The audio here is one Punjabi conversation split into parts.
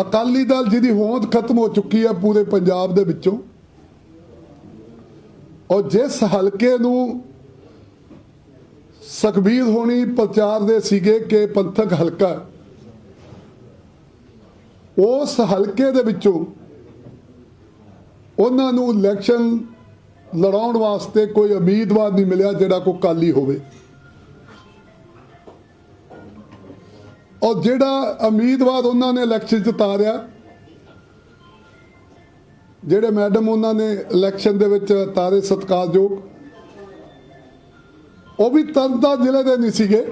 ਅਕਾਲੀ ਦਲ ਜਿਹਦੀ ਹੋਂਦ ਖਤਮ ਹੋ ਚੁੱਕੀ ਹੈ ਪੂਰੇ ਪੰਜਾਬ ਦੇ ਵਿੱਚੋਂ ਔਰ ਜਿਸ ਹਲਕੇ ਨੂੰ ਸੁਖਬੀਰ ਹੋਣੀ ਪ੍ਰਚਾਰ ਦੇ ਸੀਗੇ ਕਿ ਪੰਥਕ ਹਲਕਾ, ਉਸ ਹਲਕੇ ਦੇ ਵਿੱਚੋਂ ਉਹਨਾਂ ਨੂੰ ਇਲੈਕਸ਼ਨ ਲੜਾਉਣ ਵਾਸਤੇ ਕੋਈ ਉਮੀਦਵਾਰ ਨਹੀਂ ਮਿਲਿਆ ਜਿਹੜਾ ਕੋਈ ਕਾਲੀ ਹੋਵੇ। ਔਰ ਜਿਹੜਾ ਉਮੀਦਵਾਰ ਉਹਨਾਂ ਨੇ ਇਲੈਕਸ਼ਨ ਚ ਤਾਰਿਆ, ਜਿਹੜੇ ਮੈਡਮ ਉਹਨਾਂ ਨੇ ਇਲੈਕਸ਼ਨ ਦੇ ਵਿੱਚ ਤਾਰੇ ਸਤਕਾਰਯੋਗ, ਉਹ ਵੀ ਤਰਨਤਾਰਨ ਜ਼ਿਲ੍ਹੇ ਦੇ ਨਹੀਂ ਸੀਗੇ।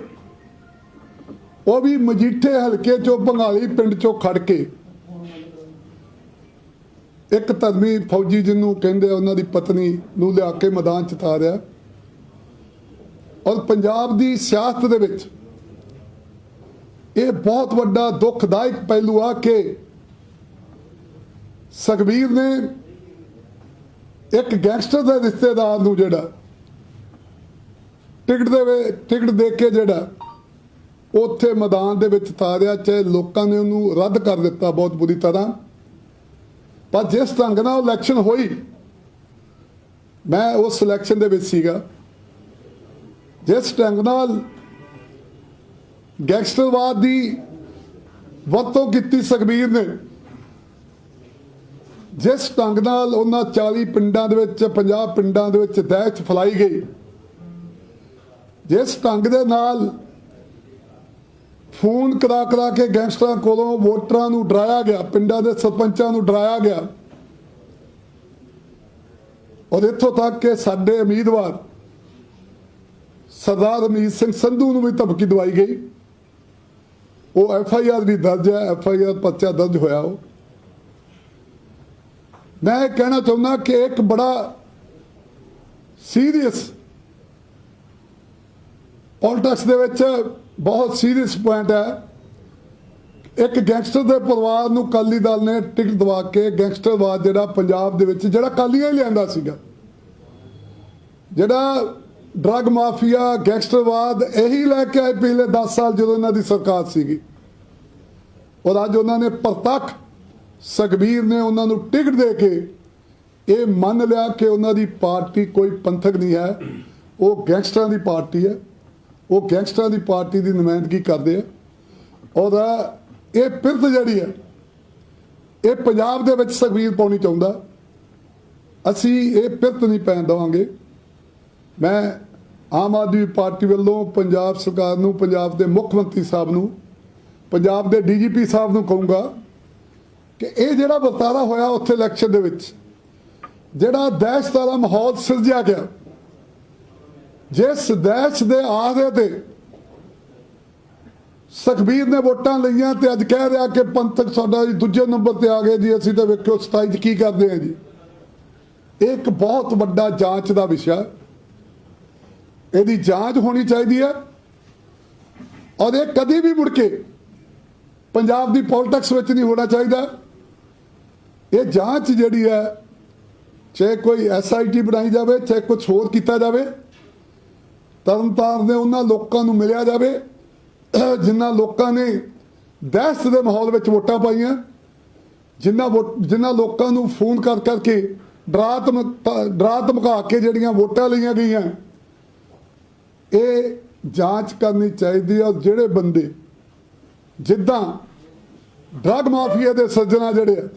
ਉਹ ਵੀ ਮਜੀਠੇ ਹਲਕੇ ਚੋਂ ਬੰਗਾਲੀ ਪਿੰਡ ਚੋਂ ਖੜ ਕੇ ਇੱਕ ਧਰਮੀ ਫੌਜੀ ਜਿਹਨੂੰ ਕਹਿੰਦੇ ਉਹਨਾਂ ਦੀ ਪਤਨੀ ਨੂੰ ਲਿਆ ਕੇ ਮੈਦਾਨ ਚ ਤਾਰਿਆ। ਔਰ ਪੰਜਾਬ ਦੀ ਸਿਆਸਤ ਦੇ ਵਿੱਚ ਇਹ ਬਹੁਤ ਵੱਡਾ ਦੁਖਦਾਇਕ ਪਹਿਲੂ ਆ ਕਿ ਸੁਖਬੀਰ ਨੇ ਇੱਕ ਗੈਂਗਸਟਰ ਦੇ ਰਿਸ਼ਤੇਦਾਰ ਨੂੰ ਜਿਹੜਾ ਟਿਕਟ ਦੇ ਟਿਕਟ ਦੇ ਕੇ ਜਿਹੜਾ ਉੱਥੇ ਮੈਦਾਨ ਦੇ ਵਿੱਚ ਤਾਰਿਆ ਚਾਹੇ ਲੋਕਾਂ ਨੇ ਉਹਨੂੰ ਰੱਦ ਕਰ ਦਿੱਤਾ ਬਹੁਤ ਬੁਰੀ ਤਰ੍ਹਾਂ। ਪਰ ਜਿਸ ਢੰਗ ਨਾਲ ਇਲੈਕਸ਼ਨ ਹੋਈ, ਮੈਂ ਉਸ ਇਲੈਕਸ਼ਨ ਦੇ ਵਿੱਚ ਸੀਗਾ। ਜਿਸ ਢੰਗ ਨਾਲ ਗੈਂਗਸਟਰਵਾਦ ਦੀ ਵਰਤੋਂ ਕੀਤੀ ਸੁਖਬੀਰ ਨੇ। ਜਿਸ ਢੰਗ ਨਾਲ ਉਹਨਾਂ 40 ਪਿੰਡਾਂ ਦੇ ਵਿੱਚ 50 ਪਿੰਡਾਂ ਦੇ ਵਿੱਚ ਦਹਿਸ਼ਤ ਫੈਲਾਈ ਗਈ। ਜਿਸ ਢੰਗ ਦੇ ਨਾਲ ਫੋਨ ਕਰਾ ਕਰਾ ਕੇ ਗੈਂਗਸਟਰਾਂ ਕੋਲੋਂ ਵੋਟਰਾਂ ਨੂੰ ਡਰਾਇਆ ਗਿਆ, ਪਿੰਡਾਂ ਦੇ ਸਰਪੰਚਾਂ ਨੂੰ ਡਰਾਇਆ ਗਿਆ। ਔਰ ਇੱਥੋਂ ਤੱਕ ਕਿ ਸਾਡੇ ਉਮੀਦਵਾਰ ਸਰਦਾਰ ਅਮੀਤ ਸਿੰਘ ਸੰਧੂ ਨੂੰ ਵੀ ਧਮਕੀ ਦਵਾਈ ਗਈ। ਉਹ ਐਫ ਆਈ ਆਰ ਵੀ ਦਰਜ ਹੈ, ਐਫ ਆਈ ਆਰ ਪਰਚਾ ਦਰਜ ਹੋਇਆ ਉਹ। ਮੈਂ ਇਹ ਕਹਿਣਾ ਚਾਹੁੰਦਾ ਕਿ ਇੱਕ ਬੜਾ ਸੀਰੀਅਸ ਪੋਲਿਟਿਕਸ ਦੇ ਵਿੱਚ ਬਹੁਤ ਸੀਰੀਅਸ ਪੁਆਇੰਟ ਹੈ। ਇੱਕ ਗੈਂਗਸਟਰ ਦੇ ਪਰਿਵਾਰ ਨੂੰ ਕਾਲੀ ਦਲ ਨੇ ਟਿਕਟ ਦਵਾ ਕੇ ਗੈਂਗਸਟਰਵਾਦ ਜਿਹੜਾ ਪੰਜਾਬ ਦੇ ਵਿੱਚ, ਜਿਹੜਾ ਕਾਲੀਆਂ ਹੀ ਲਿਆਂਦਾ ਸੀਗਾ। ਜਿਹੜਾ ਡਰੱਗ ਮਾਫੀਆ ਗੈਂਗਸਟਰਵਾਦ ਇਹੀ ਲੈ ਕੇ ਆਏ ਪਿਛਲੇ 10 ਸਾਲ ਜਦੋਂ ਇਹਨਾਂ ਦੀ ਸਰਕਾਰ ਸੀਗੀ। ਔਰ ਅੱਜ ਉਹਨਾਂ ਨੇ ਪ੍ਰਤੱਖ ਸੁਖਬੀਰ ਨੇ ਉਹਨਾਂ ਨੂੰ ਟਿਕਟ ਦੇ ਕੇ ਇਹ ਮੰਨ ਲਿਆ ਕਿ ਉਹਨਾਂ ਦੀ ਪਾਰਟੀ ਕੋਈ ਪੰਥਕ ਨਹੀਂ ਹੈ, ਉਹ ਗੈਂਗਸਟਰਾਂ ਦੀ ਪਾਰਟੀ ਹੈ, ਉਹ ਗੈਂਗਸਟਰਾਂ ਦੀ ਪਾਰਟੀ ਦੀ ਨੁਮਾਇੰਦਗੀ ਕਰਦੇ ਆ ਔਰ ਇਹ ਪਿਰਤ ਜਿਹੜੀ ਹੈ, ਇਹ ਪੰਜਾਬ ਦੇ ਵਿੱਚ ਸੁਖਬੀਰ ਪਾਉਣੀ ਚਾਹੁੰਦਾ। ਅਸੀਂ ਇਹ ਪਿਰਤ ਨਹੀਂ ਪੈਣ ਦੇਵਾਂਗੇ। ਮੈਂ ਆਮ ਆਦਮੀ ਪਾਰਟੀ ਵੱਲੋਂ ਪੰਜਾਬ ਸਰਕਾਰ ਨੂੰ, ਪੰਜਾਬ ਦੇ ਮੁੱਖ ਮੰਤਰੀ ਸਾਹਿਬ ਨੂੰ ਪੰਜਾਬ ਦੇ ਡੀਜੀਪੀ ਸਾਹਿਬ ਨੂੰ ਕਹੂੰਗਾ ਕਿ ਇਹ ਜਿਹੜਾ ਵਰਤਾਰਾ ਹੋਇਆ ਉੱਥੇ ਇਲੈਕਸ਼ਨ ਦੇ ਵਿੱਚ, ਜਿਹੜਾ ਦਹਿਸ਼ਤ ਦਾ ਮਾਹੌਲ ਸਿਰਜਿਆ ਗਿਆ, ਜਿਸ ਦਹਿਸ਼ਤ ਦੇ ਆਹਦੇ ਤੇ ਸੁਖਬੀਰ ਨੇ ਵੋਟਾਂ ਲਈਆਂ ਤੇ ਅੱਜ ਕਹਿ ਰਿਹਾ ਕਿ ਪੰਥਕ ਸਾਡਾ ਜੀ ਦੂਜੇ ਨੰਬਰ ਤੇ ਆ ਗਏ ਜੀ, ਅਸੀਂ ਤਾਂ ਵੇਖਿਓ 27 ਚ ਕੀ ਕਰਦੇ ਆ ਜੀ। ਇਹ ਇੱਕ ਬਹੁਤ ਵੱਡਾ ਜਾਂਚ ਦਾ ਵਿਸ਼ਾ ਇਹਦੀ ਜਾਂਚ ਹੋਣੀ ਚਾਹੀਦੀ ਹੈ ਔਰ ਇਹ ਕਦੀ ਵੀ ਮੁੜ ਕੇ ਪੰਜਾਬ ਦੀ ਪੋਲਿਟਿਕਸ ਵਿੱਚ ਨਹੀਂ ਹੋਣਾ ਚਾਹੀਦਾ। ਇਹ ਜਾਂਚ ਜਿਹੜੀ ਹੈ, ਚਾਹੇ ਕੋਈ ਐਸਆਈਟੀ ਬਣਾਈ ਜਾਵੇ, ਚਾਹੇ ਕੁਝ ਹੋਰ ਕੀਤਾ ਜਾਵੇ, ਤਰਨਤਾਰਨ ਦੇ ਉਹਨਾਂ ਲੋਕਾਂ ਨੂੰ ਮਿਲਿਆ ਜਾਵੇ, ਜਿਨ੍ਹਾਂ ਲੋਕਾਂ ਨੇ ਦਹਿਸ਼ਤ ਦੇ ਮਾਹੌਲ ਵਿੱਚ ਵੋਟਾਂ ਪਾਈਆਂ, ਜਿਨ੍ਹਾਂ ਵੋਟ- ਜਿਨ੍ਹਾਂ ਲੋਕਾਂ ਨੂੰ ਫੋਨ ਕਰ ਕਰਕੇ ਡਰਾ ਧਮਕਾ ਡਰਾ ਧਮਕਾ ਕੇ ਜਿਹੜੀਆਂ ਵੋਟਾਂ ਲਈਆਂ ਗਈਆਂ, ਇਹ ਜਾਂਚ ਕਰਨੀ ਚਾਹੀਦੀ ਹੈ ਔਰ ਜਿਹੜੇ ਬੰਦੇ ਜਿੱਦਾਂ ਡਰਗ ਮਾਫੀਆ ਦੇ ਸੱਜਣਾ ਜਿਹੜੇ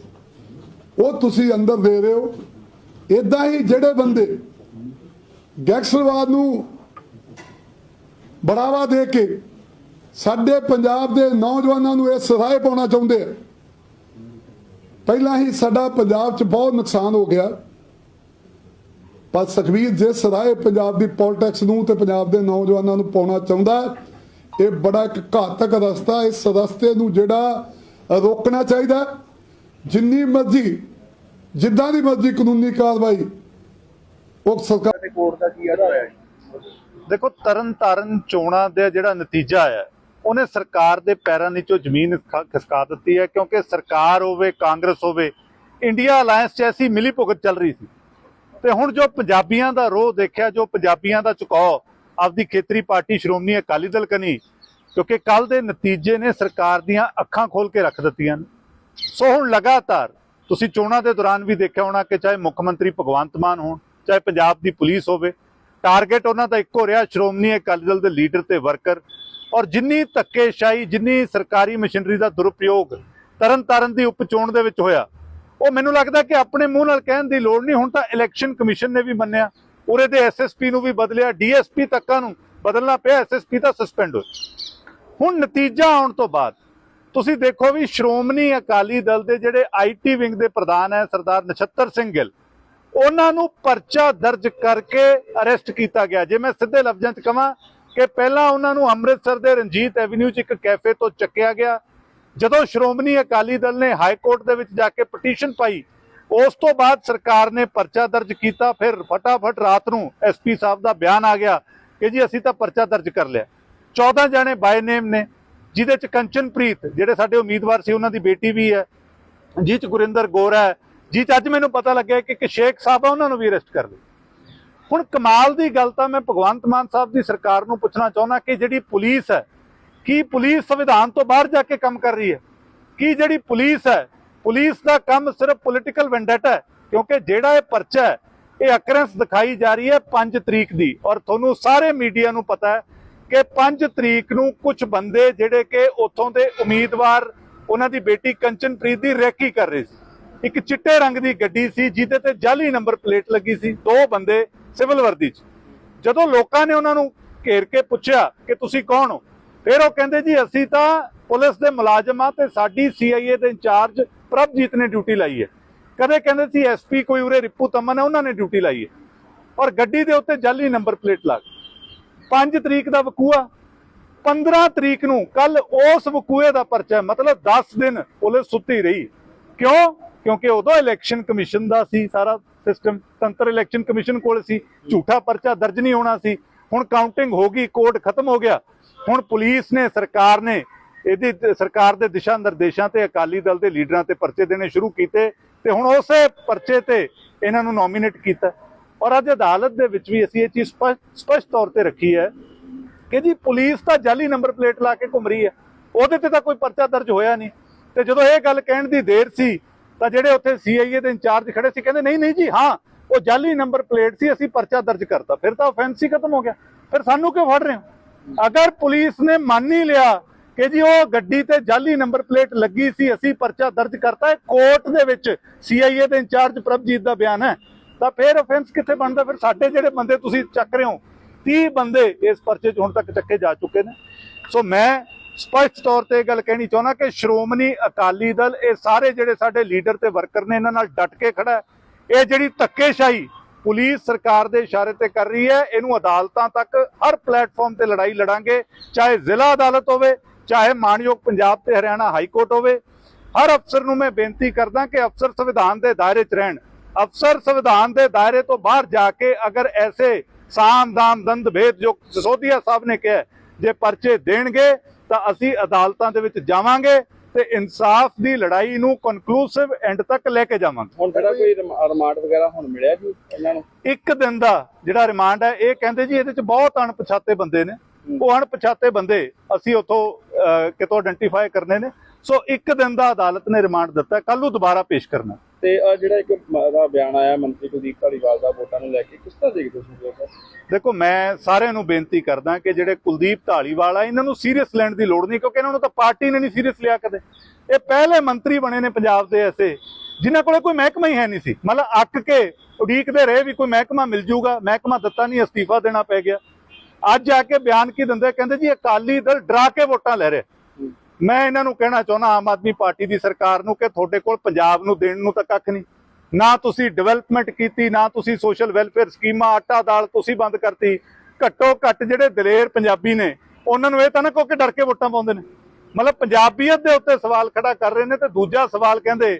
ਉਹ ਤੁਸੀਂ ਅੰਦਰ ਦੇ ਰਹੇ ਹੋ। ਇਦਾਂ ਹੀ ਜਿਹੜੇ ਬੰਦੇ ਗੈਂਗਸਟਰਵਾਦ ਨੂੰ ਬੜਾਵਾ ਦੇ ਕੇ ਸਾਡੇ ਪੰਜਾਬ ਦੇ ਨੌਜਵਾਨਾਂ ਨੂੰ ਇਹ ਸਰਾਏ ਪਾਉਣਾ ਚਾਹੁੰਦੇ ਆ, ਪਹਿਲਾਂ ਹੀ ਸਾਡਾ ਪੰਜਾਬ 'ਚ ਬਹੁਤ ਨੁਕਸਾਨ ਹੋ ਗਿਆ। ਪਰ ਸੁਖਬੀਰ, ਜੇ ਸਰਾਏ ਪੰਜਾਬ ਦੀ ਪੋਲਿਟਿਕਸ ਨੂੰ ਤੇ ਪੰਜਾਬ ਦੇ ਨੌਜਵਾਨਾਂ ਨੂੰ ਪਾਉਣਾ ਚਾਹੁੰਦਾ ਇਹ ਬੜਾ ਇੱਕ ਘਾਤਕ ਰਸਤਾ ਇਸ ਰਸਤੇ ਨੂੰ ਜਿਹੜਾ ਰੋਕਣਾ ਚਾਹੀਦਾ ਜਿੰਨੀ ਮਰਜ਼ੀ ਜਿੱਦਾਂ ਦੀ ਮਰਜ਼ੀ ਕਾਨੂੰਨੀ ਕਾਰਵਾਈ ਉਹ ਸਰਕਾਰ ਤੇ ਕੋਰਟ ਦਾ ਕੀ ਅਰਥ ਹੈ ਦੇਖੋ ਤਰਨ ਤਾਰਨ ਚੋਣਾਂ ਦਾ ਜਿਹੜਾ ਨਤੀਜਾ ਆਇਆ ਹੈ, ਉਹਨੇ ਸਰਕਾਰ ਦੇ ਪੈਰਾਂ ਨੀਚੋਂ ਜ਼ਮੀਨ ਖ- ਖਿਸਕਾ ਦਿੱਤੀ ਹੈ ਕਿਉਂਕਿ ਸਰਕਾਰ ਹੋਵੇ ਕਾਂਗਰਸ ਹੋਵੇ ਇੰਡੀਆ ਅਲਾਈਅੰਸ 'ਚ ਐਸੀ ਮਿਲੀ ਭੁਗਤ ਚੱਲ ਰਹੀ ਸੀ। ਤੇ ਹੁਣ ਜੋ ਪੰਜਾਬੀਆਂ ਦਾ ਰੋਹ ਦੇਖਿਆ ਜੋ ਪੰਜਾਬੀਆਂ ਦਾ ਝੁਕਾਓ ਆਪਦੀ ਖੇਤਰੀ ਪਾਰਟੀ ਸ਼੍ਰੋਮਣੀ ਅਕਾਲੀ ਦਲ ਕਨੀ, ਕਿਉਂਕਿ ਕੱਲ ਦੇ ਨਤੀਜੇ ਨੇ ਸਰਕਾਰ ਦੀਆਂ ਅੱਖਾਂ ਖੋਲ ਕੇ ਰੱਖ ਦਿੱਤੀਆਂ ਸੋ ਹੁਣ ਲਗਾਤਾਰ ਤੁਸੀਂ ਚੋਣਾਂ ਦੇ ਦੌਰਾਨ ਵੀ ਦੇਖਿਆ ਹੋਣਾ ਕਿ ਚਾਹੇ ਮੁੱਖ ਮੰਤਰੀ ਭਗਵੰਤ ਮਾਨ ਹੋਣ, ਚਾਹੇ ਪੰਜਾਬ ਦੀ ਪੁਲਿਸ ਹੋਵੇ, ਟਾਰਗੇਟ ਉਹਨਾਂ ਦਾ ਇੱਕੋ ਰਿਹਾ, ਸ਼੍ਰੋਮਣੀ ਅਕਾਲੀ ਦਲ ਦੇ ਲੀਡਰ ਤੇ ਵਰਕਰ। ਔਰ ਜਿੰਨੀ ਧੱਕੇਸ਼ਾਹੀ, ਜਿੰਨੀ ਸਰਕਾਰੀ ਮਸ਼ੀਨਰੀ ਦਾ ਦੁਰਉਪਯੋਗ ਤਰਨਤਾਰਨ ਦੀ ਉਪਚੋਣ ਦੇ ਵਿੱਚ ਹੋਇਆ, ਉਹ ਮੈਨੂੰ ਲੱਗਦਾ ਕਿ ਆਪਣੇ ਮੂੰਹ ਨਾਲ ਕਹਿਣ ਦੀ ਲੋੜ ਨਹੀਂ, ਹੁਣ ਤਾਂ ਇਲੈਕਸ਼ਨ ਕਮਿਸ਼ਨ ਨੇ ਵੀ ਮੰਨਿਆ। ਉਰੇ ਦੇ ਐਸਐਸਪੀ ਨੂੰ ਵੀ ਬਦਲਿਆ ਡੀਐਸਪੀ ਤੱਕਾਂ ਨੂੰ ਬਦਲਣਾ ਪਿਆ ਐਸਐਸਪੀ ਤਾਂ ਸਸਪੈਂਡ ਹੋਏ ਹੁਣ ਨਤੀਜਾ ਆਉਣ ਤੋਂ ਬਾਅਦ ਤੁਸੀਂ ਦੇਖੋ ਵੀ ਸ਼੍ਰੋਮਣੀ ਅਕਾਲੀ ਦਲ ਦੇ ਜਿਹੜੇ ਆਈਟੀ ਵਿੰਗ ਦੇ ਪ੍ਰਧਾਨ ਹੈ, ਸਰਦਾਰ ਨਛੱਤਰ ਸਿੰਘ ਗਿੱਲ, ਉਹਨਾਂ ਨੂੰ ਪਰਚਾ ਦਰਜ ਕਰਕੇ ਅਰੈਸਟ ਕੀਤਾ ਗਿਆ। ਜੇ ਮੈਂ ਸਿੱਧੇ ਲਫ਼ਜ਼ਾਂ 'ਚ ਕਹਾਂ ਕਿ ਪਹਿਲਾਂ ਉਹਨਾਂ ਨੂੰ ਅੰਮ੍ਰਿਤਸਰ ਦੇ ਰਣਜੀਤ ਐਵਨਿਊ 'ਚ ਇੱਕ ਕੈਫੇ ਤੋਂ ਚੱਕਿਆ ਗਿਆ। ਜਦੋਂ ਸ਼੍ਰੋਮਣੀ ਅਕਾਲੀ ਦਲ ਨੇ ਹਾਈ ਕੋਰਟ ਦੇ ਵਿੱਚ ਜਾ ਕੇ ਪਟੀਸ਼ਨ ਪਾਈ ਉਸ ਤੋਂ ਬਾਅਦ ਸਰਕਾਰ ਨੇ ਪਰਚਾ ਦਰਜ ਕੀਤਾ, ਫਿਰ ਫਟਾਫਟ ਰਾਤ ਨੂੰ ਐਸਪੀ ਸਾਹਿਬ ਦਾ ਬਿਆਨ ਆ ਗਿਆ ਕਿ ਜੀ ਅਸੀਂ ਤਾਂ ਪਰਚਾ ਦਰਜ ਕਰ ਲਿਆ। 14 ਜਾਣੇ ਬਾਏ ਨੇਮ ਨੇ, ਜਿਹਦੇ ਚ ਕੰਚਨਪ੍ਰੀਤ, ਜਿਹੜੇ ਸਾਡੇ ਉਮੀਦਵਾਰ ਸੀ, ਉਹਨਾਂ ਦੀ ਬੇਟੀ ਵੀ ਹੈ ਜਿਹ ਚ ਗੁਰਿੰਦਰ ਗੋਰਾ ਹੈ ਜਿਹ ਚ ਅੱਜ ਮੈਨੂੰ ਪਤਾ ਲੱਗਿਆ ਕਿ ਇੱਕ ਸ਼ੇਖ ਸਾਹਿਬ ਆ, ਉਹਨਾਂ ਨੂੰ ਵੀ ਅਰੈਸਟ ਕਰ ਲਿਆ। ਹੁਣ ਕਮਾਲ ਦੀ ਗੱਲ ਤਾਂ ਮੈਂ ਭਗਵੰਤ ਮਾਨ ਸਾਹਿਬ ਦੀ ਸਰਕਾਰ ਨੂੰ ਪੁੱਛਣਾ ਚਾਹੁੰਦਾ ਕਿ ਜਿਹੜੀ ਪੁਲਿਸ ਹੈ, ਕੀ ਪੁਲਿਸ ਸੰਵਿਧਾਨ ਤੋਂ ਬਾਹਰ ਜਾ ਕੇ ਕੰਮ ਕਰ ਰਹੀ ਹੈ? ਕੀ ਜਿਹੜੀ ਪੁਲਿਸ ਹੈ ਪੁਲਿਸ ਦਾ ਕੰਮ ਸਿਰਫ ਪੋਲਿਟੀਕਲ ਵੈਂਡੇਟਾ ਹੈ, ਕਿਉਂਕਿ ਜਿਹੜਾ ਇਹ ਪਰਚਾ ਹੈ, ਇਹ ਅਕਰੈਂਸ ਦਿਖਾਈ ਜਾ ਰਹੀ ਹੈ 5 ਤਰੀਕ ਦੀ। ਔਰ ਤੁਹਾਨੂੰ ਸਾਰੇ ਮੀਡੀਆ ਨੂੰ ਪਤਾ ਹੈ ਕਿ 5 ਤਰੀਕ ਨੂੰ ਕੁਝ ਬੰਦੇ ਜਿਹੜੇ ਕਿ ਉੱਥੋਂ ਦੇ ਉਮੀਦਵਾਰ, ਉਹਨਾਂ ਦੀ ਬੇਟੀ ਕੰਚਨਪ੍ਰੀਤ ਦੀ ਰੈਕੀ ਕਰ ਰਹੇ ਸੀ। ਇੱਕ ਚਿੱਟੇ ਰੰਗ ਦੀ ਗੱਡੀ ਸੀ, ਜਿਹਦੇ ਤੇ ਜਾਲੀ ਨੰਬਰ ਪਲੇਟ ਲੱਗੀ ਸੀ, ਦੋ ਬੰਦੇ ਸਿਵਲ ਵਰਦੀ 'ਚ। ਜਦੋਂ ਲੋਕਾਂ ਨੇ ਉਹਨਾਂ ਨੂੰ ਘੇਰ ਕੇ ਪੁੱਛਿਆ ਕਿ ਤੁਸੀਂ ਕੌਣ ਹੋ, ਫਿਰ ਉਹ ਕਹਿੰਦੇ ਜੀ, ਅਸੀਂ ਤਾਂ ਪੁਲਿਸ ਦੇ ਮੁਲਾਜ਼ਮ ਆ ਤੇ ਸਾਡੀ ਸੀਆਈਏ ਦੇ ਇੰਚਾਰਜ ਪ੍ਰਭਜੀਤ ਨੇ ਡਿਊਟੀ ਲਾਈ ਹੈ। ਕਦੇ ਕਹਿੰਦੇ ਸੀ ਐਸਪੀ ਕੋਈ ਉਰੇ ਰਿਪੂ ਤਮਨ ਹੈ, ਉਹਨਾਂ ਨੇ ਡਿਊਟੀ ਲਾਈ ਹੈ। ਔਰ ਗੱਡੀ ਦੇ ਉੱਤੇ ਜਾਲੀ ਨੰਬਰ ਪਲੇਟ ਲੱਗ 5 ਤਰੀਕ ਦਾ ਵਕੂਆ 15 ਤਰੀਕ ਨੂੰ ਕੱਲ ਉਸ ਵਕੂਏ ਦਾ ਪਰਚਾ ਮਤਲਬ 10 ਦਿਨ ਪੁਲਿਸ ਸੁੱਤੀ ਰਹੀ। ਕਿਉਂ? ਕਿਉਂਕਿ ਉਦੋਂ ਇਲੈਕਸ਼ਨ ਕਮਿਸ਼ਨ ਦਾ ਸੀ ਸਾਰਾ ਸਿਸਟਮ ਤੰਤਰ ਇਲੈਕਸ਼ਨ ਕਮਿਸ਼ਨ ਕੋਲ ਸੀ। ਝੂਠਾ ਪਰਚਾ ਦਰਜ ਨਹੀਂ ਹੋਣਾ ਸੀ। ਹੁਣ ਕਾਊਂਟਿੰਗ ਹੋ ਗਈ ਕੋਡ ਖਤਮ ਹੋ ਗਿਆ। ਹੁਣ ਪੁਲਿਸ ਨੇ, ਸਰਕਾਰ ਨੇ ਇਹਦੀ ਸਰਕਾਰ ਦੇ ਦਿਸ਼ਾ ਨਿਰਦੇਸ਼ਾਂ ਤੇ ਅਕਾਲੀ ਦਲ ਦੇ ਲੀਡਰਾਂ ਤੇ ਪਰਚੇ ਦੇਣੇ ਸ਼ੁਰੂ ਕੀਤੇ ਤੇ ਹੁਣ ਉਸੇ ਪਰਚੇ ਤੇ ਇਹਨਾਂ ਨੂੰ ਨੋਮੀਨੇਟ ਕੀਤਾ। ਔਰ ਅੱਜ ਅਦਾਲਤ ਦੇ ਵਿੱਚ ਵੀ ਅਸੀਂ ਇਹ ਚੀਜ਼ ਸਪਸ਼ਟ ਤੌਰ ਤੇ ਰੱਖੀ ਹੈ ਕਿ ਜੀ ਪੁਲਿਸ ਤਾਂ ਜਾਲੀ ਨੰਬਰ ਪਲੇਟ ਲਾ ਕੇ ਘੁੰਮ ਰਹੀ ਹੈ। ਉਹਦੇ ਤੇ ਤਾਂ ਕੋਈ ਪਰਚਾ ਦਰਜ ਹੋਇਆ ਨਹੀਂ। ਤੇ ਜਦੋਂ ਇਹ ਗੱਲ ਕਹਿਣ ਦੀ ਦੇਰ ਸੀ, ਤਾਂ ਜਿਹੜੇ ਉੱਥੇ ਸੀਆਈਏ ਦੇ ਇੰਚਾਰਜ ਖੜੇ ਸੀ, ਕਹਿੰਦੇ, ਨਹੀਂ ਨਹੀਂ ਜੀ, ਹਾਂ, ਉਹ ਜਾਲੀ ਨੰਬਰ ਪਲੇਟ ਸੀ, ਅਸੀਂ ਪਰਚਾ ਦਰਜ ਕਰਤਾ। ਫਿਰ ਤਾਂ offense ਹੀ ਖਤਮ ਹੋ ਗਿਆ। ਫਿਰ ਸਾਨੂੰ ਕਿਉਂ ਫੜ ਰਹੇ ਹੋ? ਅਗਰ ਪੁਲਿਸ ਨੇ ਮੰਨ ਹੀ ਲਿਆ ਕਿ ਜੀ ਉਹ ਗੱਡੀ ਤੇ ਜਾਲੀ ਨੰਬਰ ਪਲੇਟ ਲੱਗੀ ਸੀ, ਅਸੀਂ ਪਰਚਾ ਦਰਜ ਕਰਤਾ ਹੈ, ਕੋਰਟ ਦੇ ਵਿੱਚ ਸੀਆਈਏ ਦੇ ਇੰਚਾਰਜ ਪ੍ਰਭਜੀਤ ਦਾ ਬਿਆਨ ਹੈ। ਤਾਂ ਫਿਰ offense ਕਿੱਥੇ ਬਣਦਾ? ਫਿਰ ਸਾਡੇ ਜਿਹੜੇ ਬੰਦੇ ਤੁਸੀਂ ਚੱਕ ਰਹੇ ਹੋ 30 ਬੰਦੇ ਇਸ ਪਰਚੇ 'ਚ ਹੁਣ ਤੱਕ ਚੱਕੇ ਜਾ ਚੁੱਕੇ ਨੇ। ਸੋ ਮੈਂ ਸਪਸ਼ਟ ਤੌਰ ਤੇ ਗੱਲ ਕਹਿਣੀ ਚਾਹੁੰਦਾ ਕਿ ਸ਼੍ਰੋਮਣੀ ਅਕਾਲੀ ਦਲ, ਇਹ ਸਾਰੇ ਜਿਹੜੇ ਸਾਡੇ ਲੀਡਰ ਤੇ ਵਰਕਰ ਨੇ, ਇਹਨਾਂ ਨਾਲ ਡਟ ਕੇ ਖੜਾ ਇਹ ਜਿਹੜੀ ਧੱਕੇਸ਼ਾਹੀ ਪੁਲਿਸ ਸਰਕਾਰ ਦੇ ਇਸ਼ਾਰੇ ਤੇ ਕਰ ਰਹੀ ਹੈ, ਇਹਨੂੰ ਅਦਾਲਤਾਂ ਤੱਕ ਹਰ ਪਲੇਟਫਾਰਮ ਤੇ ਲੜਾਈ ਲੜਾਂਗੇ, ਚਾਹੇ ਜ਼ਿਲ੍ਹਾ ਅਦਾਲਤ ਹੋਵੇ ਚਾਹੇ ਮਾਨਯੋਗ ਪੰਜਾਬ ਤੇ ਹਰਿਆਣਾ ਹਾਈ ਕੋਰਟ ਹੋਵੇ ਹਰ ਅਫਸਰ ਨੂੰ ਮੈਂ ਬੇਨਤੀ ਕਰਦਾ ਕਿ ਅਫਸਰ ਸੰਵਿਧਾਨ ਦੇ ਦਾਇਰੇ 'ਚ ਰਹਿਣ। ਅਫਸਰ ਸੰਵਿਧਾਨ ਦੇ ਦਾਇਰੇ ਤੋਂ ਬਾਹਰ ਜਾ ਕੇ ਅਗਰ ਐਸੇ ਸਾਮ ਦਾਮ ਦੰਦ ਭੇਦ ਜੋ ਸਸੋਦੀਆ ਸਾਹਿਬ ਨੇ ਕਿਹਾ ਜੇ ਪਰਚੇ ਦੇਣਗੇ ਤਾਂ ਅਸੀਂ ਅਦਾਲਤਾਂ ਦੇ ਵਿੱਚ ਜਾਵਾਂਗੇ ਤੇ ਇਨਸਾਫ ਦੀ ਲੜਾਈ ਨੂੰ ਕਨਕਲੂਸਿਵ ਐਂਡ ਤੱਕ ਲੈ ਕੇ ਜਾਵਾਂਗੇ। ਹੁਣ ਜਿਹੜਾ ਕੋਈ ਰਿਮ- ਰਿਮਾਂਡ ਵਗੈਰਾ ਹੁਣ ਮਿਲਿਆ ਜੀ ਇਹਨਾਂ ਨੂੰ? ਇੱਕ ਦਿਨ ਦਾ ਜਿਹੜਾ ਰਿਮਾਂਡ ਹੈ ਇਹ ਕਹਿੰਦੇ ਜੀ ਇਹਦੇ ਚ ਬਹੁਤ ਅਣਪਛਾਤੇ ਬੰਦੇ ਨੇ। ਉਹ ਅਣਪਛਾਤੇ ਬੰਦੇ ਅਸੀਂ ਉਥੋਂ ਕਿਤੋਂ ਆਇਡੈਂਟੀਫਾਈ ਕਰਨੇ ਨੇ। ਸੋ ਇੱਕ ਦਿਨ ਦਾ ਅਦਾਲਤ ਨੇ ਰਿਮਾਂਡ ਦਿੱਤਾ ਕੱਲ ਨੂੰ ਦੁਬਾਰਾ ਪੇਸ਼ ਕਰਨਾ। ਤੇ ਆਹ ਜਿਹੜਾ ਇੱਕ ਦਾ ਬਿਆਨ ਆਇਆ ਮੰਤਰੀ ਕੁਲਦੀਪ ਧਾਲੀਵਾਲ ਦਾ ਵੋਟਾਂ ਨੂੰ ਲੈ ਕੇ ਕਿਸ ਤਰ੍ਹਾਂ ਦੇਖਦੇ ਹੋ ਤੁਸੀਂ ਦੇਖੋ ਮੈਂ ਸਾਰਿਆਂ ਨੂੰ ਬੇਨਤੀ ਕਰਦਾ ਕਿ ਜਿਹੜੇ ਕੁਲਦੀਪ ਢਾਲੀਵਾਲ ਆ ਇਹਨਾਂ ਨੂੰ ਸੀਰੀਅਸ ਲੈਣ ਦੀ ਲੋੜ ਨਹੀਂ ਕਿਉਂਕਿ ਇਹਨਾਂ ਨੂੰ ਤਾਂ ਪਾਰਟੀ ਨੇ ਨਹੀਂ ਸੀਰੀਅਸ ਲਿਆ ਕਦੇ। ਇਹ ਪਹਿਲੇ ਮੰਤਰੀ ਬਣੇ ਨੇ ਪੰਜਾਬ ਦੇ ਐਸੇ ਜਿਨ੍ਹਾਂ ਕੋਲੇ ਕੋਈ ਮਹਿਕਮਾ ਹੀ ਹੈ ਨਹੀਂ ਸੀ। ਮਤਲਬ ਅੱਕ ਕੇ ਉਡੀਕਦੇ ਰਹੇ ਵੀ ਕੋਈ ਮਹਿਕਮਾ ਮਿਲ ਜਾਊਗਾ ਮਹਿਕਮਾ ਦਿੱਤਾ ਨਹੀਂ ਅਸਤੀਫਾ ਦੇਣਾ ਪੈ ਗਿਆ। ਅੱਜ ਆ ਕੇ ਬਿਆਨ ਕੀ ਦਿੰਦੇ? ਕਹਿੰਦੇ ਜੀ ਅਕਾਲੀ ਦਲ ਡਰਾ ਕੇ ਵੋਟਾਂ ਲੈ ਰਿਹਾ। ਮੈਂ ਇਹਨਾਂ ਨੂੰ ਕਹਿਣਾ ਚਾਹੁੰਦਾ ਆਮ ਆਦਮੀ ਪਾਰਟੀ ਦੀ ਸਰਕਾਰ ਨੂੰ ਕਿ ਤੁਹਾਡੇ ਕੋਲ ਪੰਜਾਬ ਨੂੰ ਦੇਣ ਨੂੰ ਤਾਂ ਕੱਖ ਨਹੀਂ। ਨਾ ਤੁਸੀਂ ਡਿਵੈਲਪਮੈਂਟ ਕੀਤੀ ਨਾ ਤੁਸੀਂ ਸੋਸ਼ਲ ਵੈਲਫੇਅਰ ਸਕੀਮਾਂ ਆਟਾ ਦਾਲ ਤੁਸੀਂ ਬੰਦ ਕਰਤੀ। ਘੱਟੋ ਘੱਟ ਜਿਹੜੇ ਦਲੇਰ ਪੰਜਾਬੀ ਨੇ ਉਹਨਾਂ ਨੂੰ ਇਹ ਤਾਂ ਨਾ ਕਿ ਡਰ ਕੇ ਵੋਟਾਂ ਪਾਉਂਦੇ ਨੇ। ਮਤਲਬ ਪੰਜਾਬੀਅਤ ਦੇ ਉੱਤੇ ਸਵਾਲ ਖੜਾ ਕਰ ਰਹੇ ਨੇ ਤੇ ਦੂਜਾ ਸਵਾਲ ਕਹਿੰਦੇ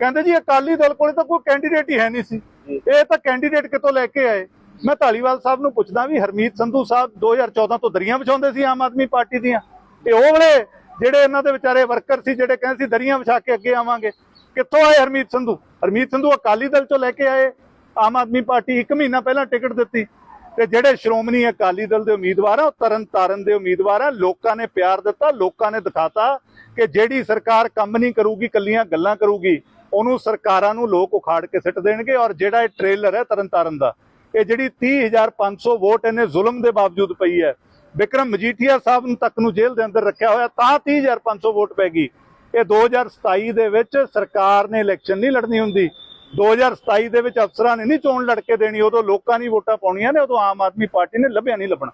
ਕਹਿੰਦੇ ਜੀ ਅਕਾਲੀ ਦਲ ਕੋਲੇ ਤਾਂ ਕੋਈ ਕੈਂਡੀਡੇਟ ਹੀ ਹੈ ਨਹੀਂ ਸੀ। ਇਹ ਤਾਂ ਕੈਂਡੀਡੇਟ ਕਿਤੋਂ ਲੈ ਕੇ ਆਏ? ਮੈਂ ਢਾਲੀਵਾਲ ਸਾਹਿਬ ਨੂੰ ਪੁੱਛਦਾ ਵੀ ਹਰਮੀਤ ਸੰਧੂ ਸਾਹਿਬ 2014 ਤੋਂ ਦਰੀਆਂ ਵਿਛਾਉਂਦੇ ਸੀ ਆਮ ਆਦਮੀ ਪਾਰਟੀ ਦੀਆਂ। ਤੇ ਉਹ ਵੇਲੇ ਜਿਹੜੇ ਇਹਨਾਂ ਦੇ ਵਿਚਾਰੇ ਵਰਕਰ ਸੀ, ਜਿਹੜੇ ਕਹਿੰਦੇ ਸੀ ਦਰੀਆਂ ਵਿਛਾ ਕੇ ਅੱਗੇ ਆਵਾਂਗੇ, ਕਿੱਥੋਂ ਆਏ ਹਰਮੀਤ ਸੰਧੂ? ਹਰਮੀਤ ਸੰਧੂ ਅਕਾਲੀ ਦਲ ਚੋਂ ਲੈ ਕੇ ਆਏ, ਆਮ ਆਦਮੀ ਪਾਰਟੀ 1 ਮਹੀਨਾ ਪਹਿਲਾਂ ਟਿਕਟ ਦਿੱਤੀ। ਤੇ ਜਿਹੜੇ ਸ਼੍ਰੋਮਣੀ ਅਕਾਲੀ ਦਲ ਦੇ ਉਮੀਦਵਾਰ ਆ, ਉਹ ਤਰਨ ਤਾਰਨ ਦੇ ਉਮੀਦਵਾਰ ਆ, ਲੋਕਾਂ ਨੇ ਪਿਆਰ ਦਿੱਤਾ, ਲੋਕਾਂ ਨੇ ਦਿਖਾਤਾ ਕਿ ਜਿਹੜੀ ਸਰਕਾਰ ਕੰਮ ਨਹੀਂ ਕਰੂਗੀ ਕੱਲੀਆਂ ਗੱਲਾਂ ਕਰੂਗੀ, ਉਹਨੂੰ ਸਰਕਾਰਾਂ ਨੂੰ ਲੋਕ ਉਖਾੜ ਕੇ ਸਿੱਟ ਦੇਣਗੇ ਔਰ ਜਿਹੜਾ ਇਹ ਟ੍ਰੇਲਰ ਹੈ ਤਰਨ ਤਾਰਨ ਦਾ ਇਹ ਜਿਹੜੀ 30500 ਵੋਟ ਇਹਨੇ ਜ਼ੁਲਮ ਦੇ ਬਾਵਜੂਦ ਪਈ ਹੈ। ਵਿਕਰਮ ਮਜੀਠੀਆ ਸਾਹਿਬ ਨੂੰ ਤੱਕ ਨੂੰ ਜੇਲ੍ਹ ਦੇ ਅੰਦਰ ਰੱਖਿਆ ਹੋਇਆ, ਤਾਂ 30500 ਵੋਟ ਪੈ ਗਈ। ਇਹ 2027 ਦੇ ਵਿੱਚ ਸਰਕਾਰ ਨੇ ਇਲੈਕਸ਼ਨ ਨਹੀਂ ਲੜਨੀ ਹੁੰਦੀ। 2027 ਦੇ ਵਿੱਚ ਅਫਸਰਾਂ ਨੇ ਨਹੀਂ ਚੋਣ ਲੜ ਕੇ ਦੇਣੀ, ਉਦੋਂ ਲੋਕਾਂ ਨੇ ਵੋਟਾਂ ਪਾਉਣੀਆਂ ਨੇ, ਉਦੋਂ ਆਮ ਆਦਮੀ ਪਾਰਟੀ ਨੇ ਲੱਭਿਆ ਨਹੀਂ ਲੱਭਣਾ।